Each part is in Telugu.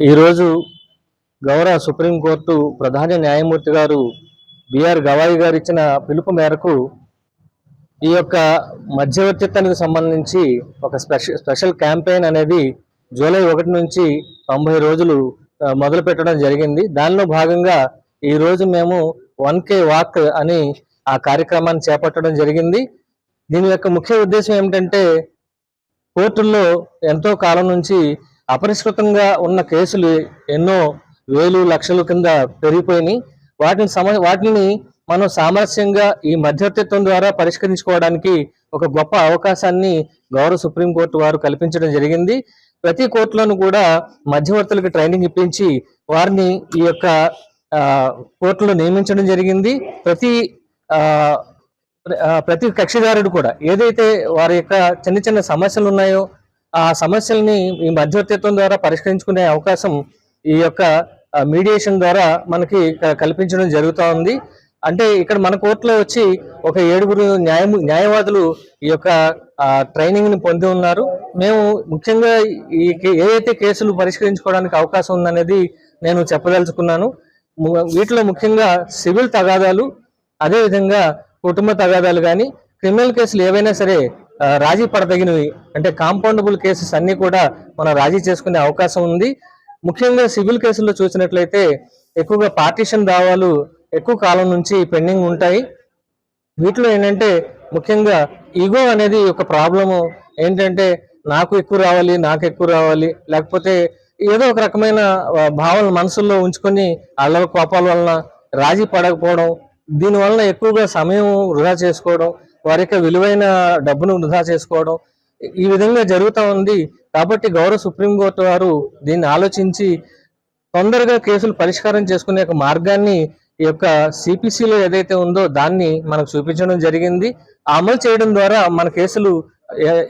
ఈరోజు గౌరవ సుప్రీంకోర్టు ప్రధాన న్యాయమూర్తి గారు బిఆర్ గవాయి గారు ఇచ్చిన పిలుపు మేరకు ఈ యొక్క మధ్యవర్తిత్వానికి సంబంధించి ఒక స్పెషల్ స్పెషల్ క్యాంపెయిన్ అనేది జూలై ఒకటి నుంచి తొంభై రోజులు మొదలు పెట్టడం జరిగింది. దానిలో భాగంగా ఈరోజు మేము వన్ కే వాక్ అని ఆ కార్యక్రమాన్ని చేపట్టడం జరిగింది. దీని యొక్క ముఖ్య ఉద్దేశం ఏమిటంటే కోర్టుల్లో ఎంతో కాలం నుంచి అపరిష్కృతంగా ఉన్న కేసులు ఎన్నో వేలు లక్షల కింద పెరిగిపోయినాయి. వాటిని సమ వాటిని మనం సామరస్యంగా ఈ మధ్యవర్తిత్వం ద్వారా పరిష్కరించుకోవడానికి ఒక గొప్ప అవకాశాన్ని గౌరవ సుప్రీంకోర్టు వారు కల్పించడం జరిగింది. ప్రతి కోర్టులోనూ కూడా మధ్యవర్తులకు ట్రైనింగ్ ఇప్పించి వారిని ఈ యొక్క కోర్టులో నియమించడం జరిగింది. ప్రతి ప్రతి కక్షిదారుడు కూడా ఏదైతే వారి యొక్క చిన్న చిన్న సమస్యలు ఉన్నాయో ఆ సమస్యల్ని ఈ మధ్యవర్తిత్వం ద్వారా పరిష్కరించుకునే అవకాశం ఈ యొక్క మీడియేషన్ ద్వారా మనకి కల్పించడం జరుగుతూ ఉంది. అంటే ఇక్కడ మన కోర్టులో వచ్చి ఒక ఏడుగురు న్యాయ న్యాయవాదులు ఈ యొక్క ట్రైనింగ్ని పొంది ఉన్నారు. మేము ముఖ్యంగా ఈ ఏదైతే కేసులు పరిష్కరించుకోవడానికి అవకాశం ఉందనేది నేను చెప్పదలుచుకున్నాను. వీటిలో ముఖ్యంగా సివిల్ తగాదాలు అదేవిధంగా కుటుంబ తగాదాలు కానీ క్రిమినల్ కేసులు ఏవైనా సరే రాజీ పడదగినవి. అంటే కాంపౌండబుల్ కేసెస్ అన్ని కూడా మనం రాజీ చేసుకునే అవకాశం ఉంది. ముఖ్యంగా సివిల్ కేసుల్లో చూసినట్లయితే ఎక్కువగా పార్టీషన్ దావాలు ఎక్కువ కాలం నుంచి పెండింగ్ ఉంటాయి. వీటిలో ఏంటంటే ముఖ్యంగా ఈగో అనేది ఒక ప్రాబ్లము ఏంటంటే నాకు ఎక్కువ రావాలి నాకు ఎక్కువ రావాలి లేకపోతే ఏదో ఒక రకమైన భావన మనసుల్లో ఉంచుకొని అల్లల కోపాల వలన రాజీ పడకపోవడం దీని వలన ఎక్కువగా సమయం వృధా చేసుకోవడం వారి యొక్క విలువైన డబ్బును వృధా చేసుకోవడం ఈ విధంగా జరుగుతూ ఉంది. కాబట్టి గౌరవ సుప్రీంకోర్టు వారు దీన్ని ఆలోచించి తొందరగా కేసులు పరిష్కారం చేసుకునే ఒక మార్గాన్ని ఈ యొక్క సిపిసిలో ఏదైతే ఉందో దాన్ని మనకు చూపించడం జరిగింది. ఆ అమలు చేయడం ద్వారా మన కేసులు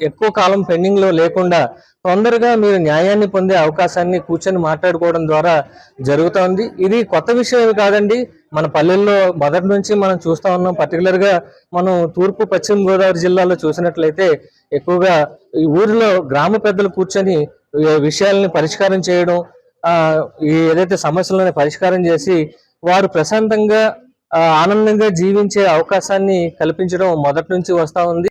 ఎక్కువ కాలం పెండింగ్లో లేకుండా తొందరగా మీరు న్యాయాన్ని పొందే అవకాశాన్ని కూర్చొని మాట్లాడుకోవడం ద్వారా జరుగుతోంది. ఇది కొత్త విషయం కాదండి. మన పల్లెల్లో మొదటి నుంచి మనం చూస్తా ఉన్నాం. పర్టికులర్గా మనం తూర్పు పశ్చిమ గోదావరి జిల్లాలో చూసినట్లయితే ఎక్కువగా ఈ ఊరిలో గ్రామ పెద్దలు కూర్చొని విషయాలని పరిష్కారం చేయడం ఈ ఏదైతే సమస్యలను పరిష్కారం చేసి వారు ప్రశాంతంగా ఆనందంగా జీవించే అవకాశాన్ని కల్పించడం మొదటి నుంచి వస్తూ ఉంది.